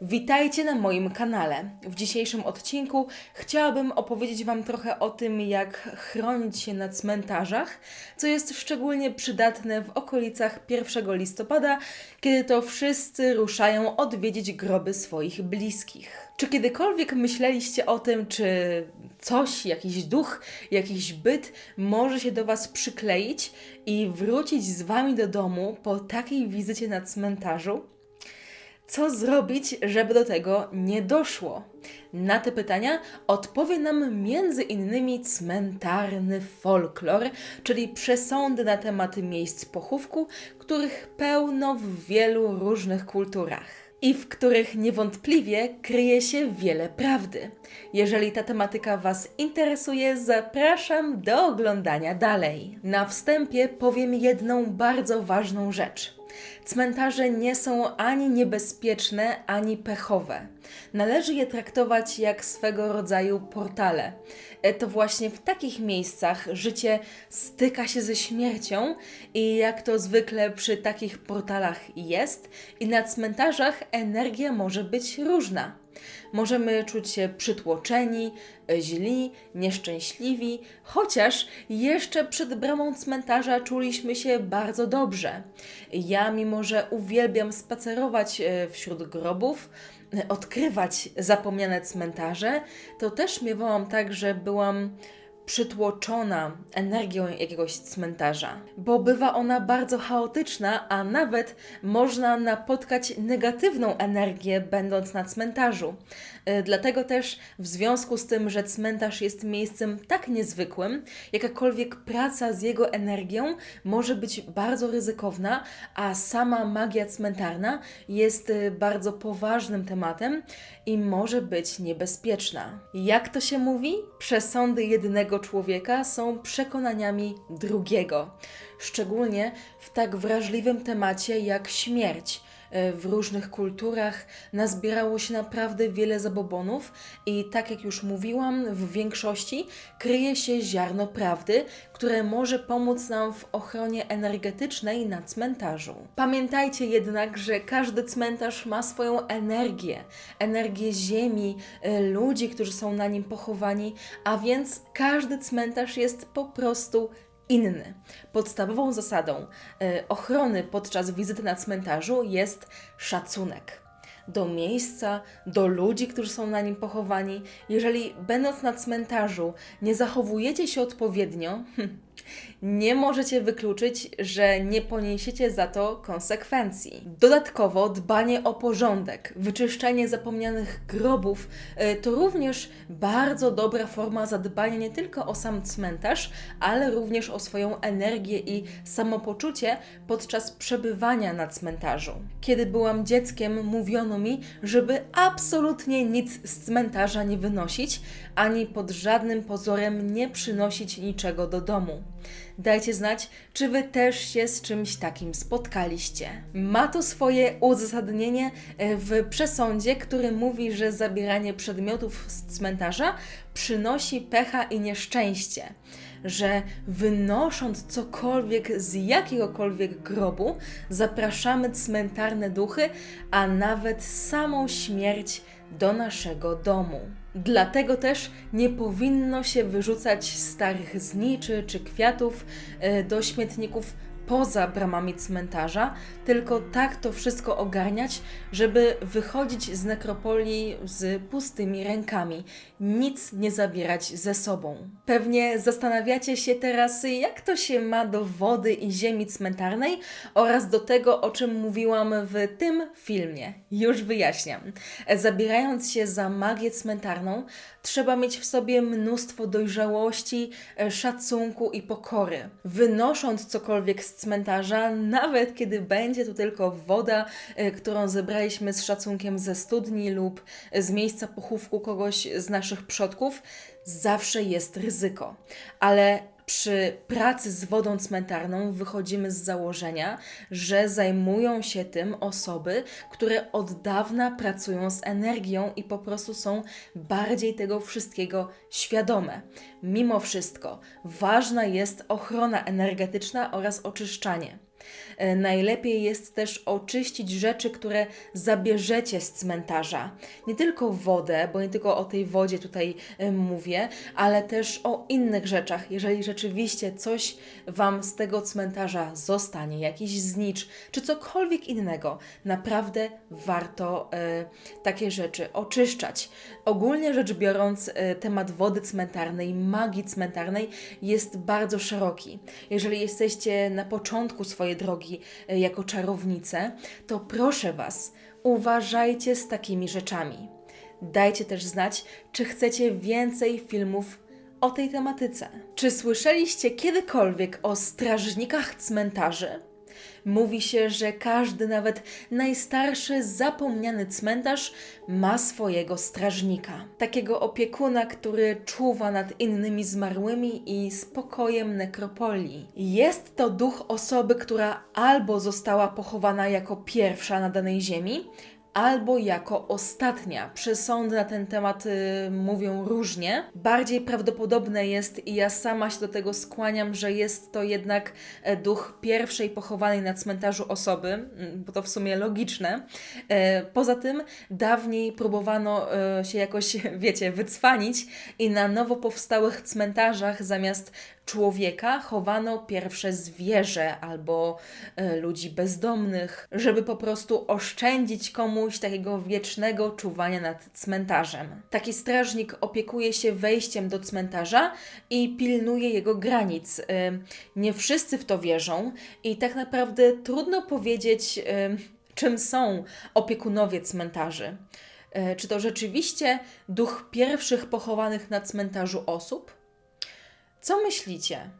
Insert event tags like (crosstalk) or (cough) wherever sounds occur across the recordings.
Witajcie na moim kanale. W dzisiejszym odcinku chciałabym opowiedzieć Wam trochę o tym, jak chronić się na cmentarzach, co jest szczególnie przydatne w okolicach 1 listopada, kiedy to wszyscy ruszają odwiedzić groby swoich bliskich. Czy kiedykolwiek myśleliście o tym, czy coś, jakiś duch, jakiś byt może się do Was przykleić i wrócić z Wami do domu po takiej wizycie na cmentarzu? Co zrobić, żeby do tego nie doszło? Na te pytania odpowie nam między innymi cmentarny folklor, czyli przesądy na temat miejsc pochówku, których pełno w wielu różnych kulturach i w których niewątpliwie kryje się wiele prawdy. Jeżeli ta tematyka Was interesuje, zapraszam do oglądania dalej. Na wstępie powiem jedną bardzo ważną rzecz. Cmentarze nie są ani niebezpieczne, ani pechowe. Należy je traktować jak swego rodzaju portale. E, To właśnie w takich miejscach życie styka się ze śmiercią i jak to zwykle przy takich portalach jest, i na cmentarzach energia może być różna. Możemy czuć się przytłoczeni, źli, nieszczęśliwi, chociaż jeszcze przed bramą cmentarza czuliśmy się bardzo dobrze. Ja, mimo że uwielbiam spacerować e, wśród grobów, e, odkrywać zapomniane cmentarze, to też miewałam tak, że byłam przytłoczona energią jakiegoś cmentarza, bo bywa ona bardzo chaotyczna, a nawet można napotkać negatywną energię, będąc na cmentarzu. E, Dlatego też, w związku z tym, że cmentarz jest miejscem tak niezwykłym, jakakolwiek praca z jego energią może być bardzo ryzykowna, a sama magia cmentarna jest e, bardzo poważnym tematem i może być niebezpieczna. Jak to się mówi? Przesądy jednego człowieka są przekonaniami drugiego, szczególnie w tak wrażliwym temacie jak śmierć. E, W różnych kulturach nazbierało się naprawdę wiele zabobonów, i tak jak już mówiłam, w większości kryje się ziarno prawdy, które może pomóc nam w ochronie energetycznej na cmentarzu. Pamiętajcie jednak, że każdy cmentarz ma swoją energię, energię ziemi, e, ludzi, którzy są na nim pochowani, a więc każdy cmentarz jest po prostu inny. Podstawową zasadą e, ochrony podczas wizyty na cmentarzu jest szacunek do miejsca, do ludzi, którzy są na nim pochowani. Jeżeli będąc na cmentarzu nie zachowujecie się odpowiednio, nie możecie wykluczyć, że nie poniesiecie za to konsekwencji. Dodatkowo dbanie o porządek, wyczyszczenie zapomnianych grobów e, to również bardzo dobra forma zadbania nie tylko o sam cmentarz, ale również o swoją energię i samopoczucie podczas przebywania na cmentarzu. Kiedy byłam dzieckiem, mówiono mi, żeby absolutnie nic z cmentarza nie wynosić, ani pod żadnym pozorem nie przynosić niczego do domu. Dajcie znać, czy Wy też się z czymś takim spotkaliście. Ma to swoje uzasadnienie e, w przesądzie, który mówi, że zabieranie przedmiotów z cmentarza przynosi pecha i nieszczęście. Że wynosząc cokolwiek z jakiegokolwiek grobu, zapraszamy cmentarne duchy, a nawet samą śmierć do naszego domu. Dlatego też nie powinno się wyrzucać starych zniczy czy kwiatów e, do śmietników poza bramami cmentarza, tylko tak to wszystko ogarniać, żeby wychodzić z nekropolii z pustymi rękami, nic nie zabierać ze sobą. Pewnie zastanawiacie się teraz, jak to się ma do wody i ziemi cmentarnej oraz do tego, o czym mówiłam w tym filmie. Już wyjaśniam. Zabierając się za magię cmentarną, trzeba mieć w sobie mnóstwo dojrzałości, e, szacunku i pokory. Wynosząc cokolwiek z cmentarza, nawet kiedy będzie to tylko woda, e, którą zebraliśmy z szacunkiem ze studni lub z miejsca pochówku kogoś z naszych przodków, zawsze jest ryzyko. Ale przy pracy z wodą cmentarną wychodzimy z założenia, że zajmują się tym osoby, które od dawna pracują z energią i po prostu są bardziej tego wszystkiego świadome. Mimo wszystko, ważna jest ochrona energetyczna oraz oczyszczanie. E, Najlepiej jest też oczyścić rzeczy, które zabierzecie z cmentarza. Nie tylko wodę, bo nie tylko o tej wodzie tutaj e, mówię, ale też o innych rzeczach. Jeżeli rzeczywiście coś Wam z tego cmentarza zostanie, jakiś znicz, czy cokolwiek innego, naprawdę warto e, takie rzeczy oczyszczać. Ogólnie rzecz biorąc, e, temat wody cmentarnej, magii cmentarnej jest bardzo szeroki. Jeżeli jesteście na początku swojej drogi e, jako czarownice, to proszę Was, uważajcie z takimi rzeczami. Dajcie też znać, czy chcecie więcej filmów o tej tematyce. Czy słyszeliście kiedykolwiek o strażnikach cmentarzy? Mówi się, że każdy, nawet najstarszy, zapomniany cmentarz ma swojego strażnika. Takiego opiekuna, który czuwa nad innymi zmarłymi i spokojem nekropolii. Jest to duch osoby, która albo została pochowana jako pierwsza na danej ziemi, albo jako ostatnia. Przesądy na ten temat y, mówią różnie. Bardziej prawdopodobne jest, i ja sama się do tego skłaniam, że jest to jednak e, duch pierwszej pochowanej na cmentarzu osoby, bo to w sumie logiczne. E, Poza tym dawniej próbowano e, się jakoś, (laughs) wiecie, wycwanić i na nowo powstałych cmentarzach zamiast człowieka chowano pierwsze zwierzę albo ludzi bezdomnych, żeby po prostu oszczędzić komuś takiego wiecznego czuwania nad cmentarzem. Taki strażnik opiekuje się wejściem do cmentarza i pilnuje jego granic. Nie wszyscy w to wierzą i tak naprawdę trudno powiedzieć, czym są opiekunowie cmentarzy. E, Czy to rzeczywiście duch pierwszych pochowanych na cmentarzu osób? Co myślicie?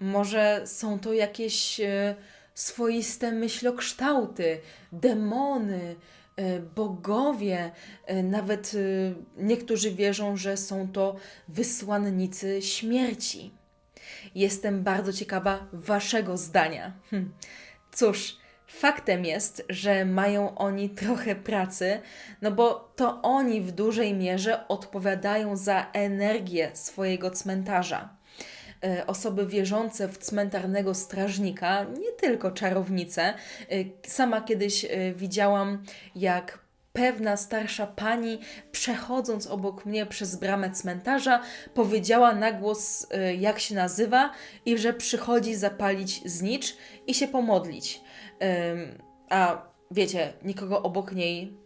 Może są to jakieś e, swoiste myślokształty, demony, bogowie, e, nawet e, niektórzy wierzą, że są to wysłannicy śmierci. Jestem bardzo ciekawa Waszego zdania. Hm. Cóż, faktem jest, że mają oni trochę pracy, no bo to oni w dużej mierze odpowiadają za energię swojego cmentarza e, osoby wierzące w cmentarnego strażnika, nie tylko czarownice. E, Sama kiedyś e, widziałam, jak pewna starsza pani, przechodząc obok mnie przez bramę cmentarza, powiedziała na głos, e, jak się nazywa i że przychodzi zapalić znicz i się pomodlić. A wiecie, nikogo obok niej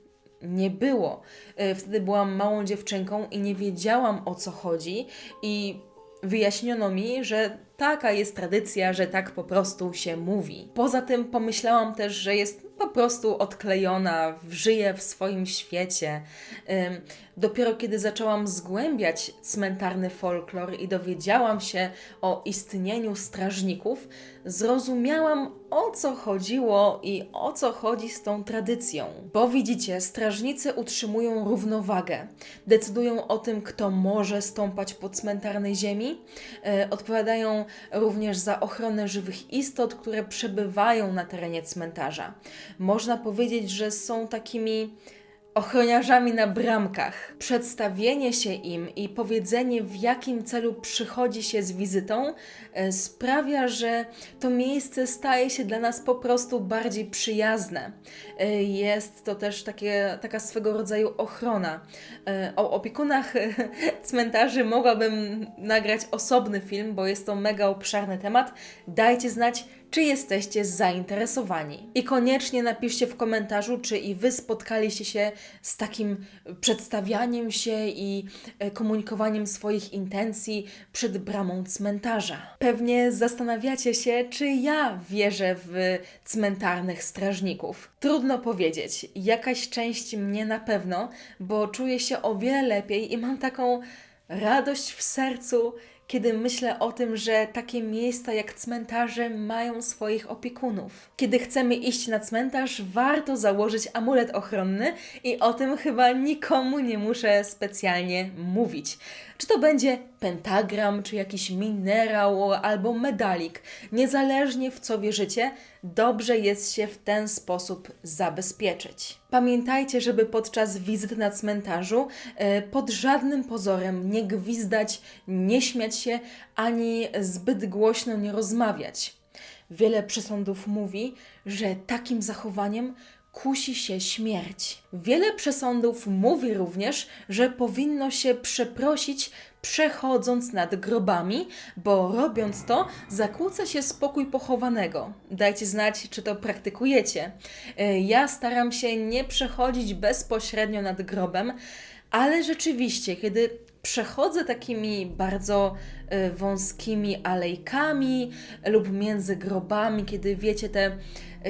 nie było. E, Wtedy byłam małą dziewczynką i nie wiedziałam o co chodzi, i wyjaśniono mi, że taka jest tradycja, że tak po prostu się mówi. Poza tym pomyślałam też, że jest po prostu odklejona, żyje w swoim świecie. Dopiero kiedy zaczęłam zgłębiać cmentarny folklor i dowiedziałam się o istnieniu strażników, zrozumiałam o co chodziło i o co chodzi z tą tradycją. Bo widzicie, strażnicy utrzymują równowagę, decydują o tym, kto może stąpać po cmentarnej ziemi, e, odpowiadają również za ochronę żywych istot, które przebywają na terenie cmentarza. Można powiedzieć, że są takimi ochroniarzami na bramkach. Przedstawienie się im i powiedzenie, w jakim celu przychodzi się z wizytą, e, sprawia, że to miejsce staje się dla nas po prostu bardziej przyjazne. E, Jest to też takie, taka swego rodzaju ochrona. E, O opiekunach cmentarzy mogłabym nagrać osobny film, bo jest to mega obszarny temat. Dajcie znać, czy jesteście zainteresowani. I koniecznie napiszcie w komentarzu, czy i Wy spotkaliście się z takim przedstawianiem się i e, komunikowaniem swoich intencji przed bramą cmentarza. Pewnie zastanawiacie się, czy ja wierzę w cmentarnych strażników. Trudno powiedzieć. Jakaś część mnie na pewno, bo czuję się o wiele lepiej i mam taką radość w sercu, kiedy myślę o tym, że takie miejsca jak cmentarze mają swoich opiekunów. Kiedy chcemy iść na cmentarz, warto założyć amulet ochronny i o tym chyba nikomu nie muszę specjalnie mówić. Czy to będzie pentagram, czy jakiś minerał albo medalik, niezależnie w co wierzycie, dobrze jest się w ten sposób zabezpieczyć. Pamiętajcie, żeby podczas wizyty na cmentarzu e, pod żadnym pozorem nie gwizdać, nie śmiać się ani zbyt głośno nie rozmawiać. Wiele przesądów mówi, że takim zachowaniem kusi się śmierć. Wiele przesądów mówi również, że powinno się przeprosić przechodząc nad grobami, bo robiąc to zakłóca się spokój pochowanego. Dajcie znać, czy to praktykujecie. E, Ja staram się nie przechodzić bezpośrednio nad grobem, ale rzeczywiście, kiedy przechodzę takimi bardzo e, wąskimi alejkami lub między grobami, kiedy wiecie, te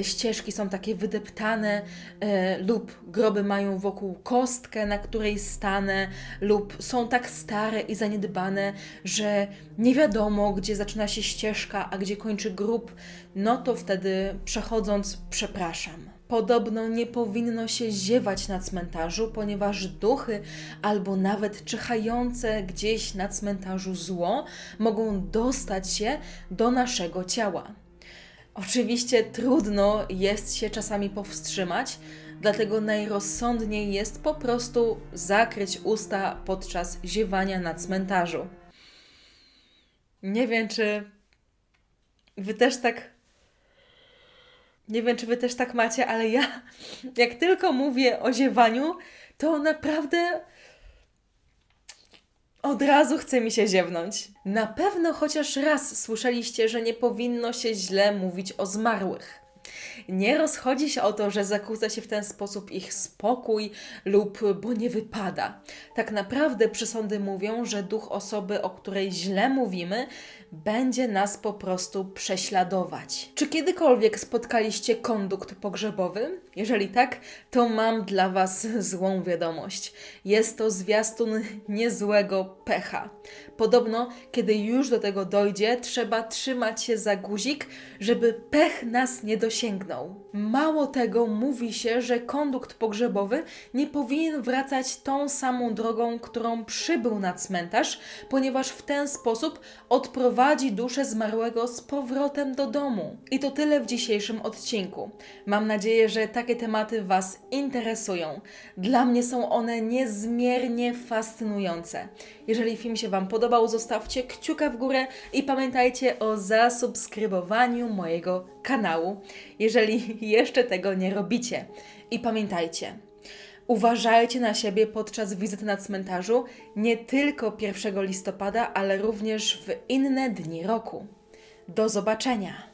ścieżki są takie wydeptane, e, lub groby mają wokół kostkę, na której stanę, lub są tak stare i zaniedbane, że nie wiadomo, gdzie zaczyna się ścieżka, a gdzie kończy grób, no to wtedy przechodząc, przepraszam. Podobno nie powinno się ziewać na cmentarzu, ponieważ duchy albo nawet czyhające gdzieś na cmentarzu zło mogą dostać się do naszego ciała. Oczywiście trudno jest się czasami powstrzymać, dlatego najrozsądniej jest po prostu zakryć usta podczas ziewania na cmentarzu. Nie wiem, czy wy też tak nie wiem, czy wy też tak macie, ale ja, jak tylko mówię o ziewaniu, to naprawdę od razu chce mi się ziewnąć. Na pewno chociaż raz słyszeliście, że nie powinno się źle mówić o zmarłych. Nie rozchodzi się o to, że zakłóca się w ten sposób ich spokój lub bo nie wypada. Tak naprawdę przesądy mówią, że duch osoby, o której źle mówimy, będzie nas po prostu prześladować. Czy kiedykolwiek spotkaliście kondukt pogrzebowy? Jeżeli tak, to mam dla Was złą wiadomość. Jest to zwiastun niezłego pecha. Podobno, kiedy już do tego dojdzie, trzeba trzymać się za guzik, żeby pech nas nie dosięgnął. Mało tego, mówi się, że kondukt pogrzebowy nie powinien wracać tą samą drogą, którą przybył na cmentarz, ponieważ w ten sposób odprowadzi duszę zmarłego z powrotem do domu. I to tyle w dzisiejszym odcinku. Mam nadzieję, że takie tematy Was interesują. Dla mnie są one niezmiernie fascynujące. Jeżeli film się Wam podobał, zostawcie kciuka w górę i pamiętajcie o zasubskrybowaniu mojego kanału, jeżeli (laughs) jeszcze tego nie robicie. I pamiętajcie, uważajcie na siebie podczas wizyty na cmentarzu nie tylko 1 listopada, ale również w inne dni roku. Do zobaczenia!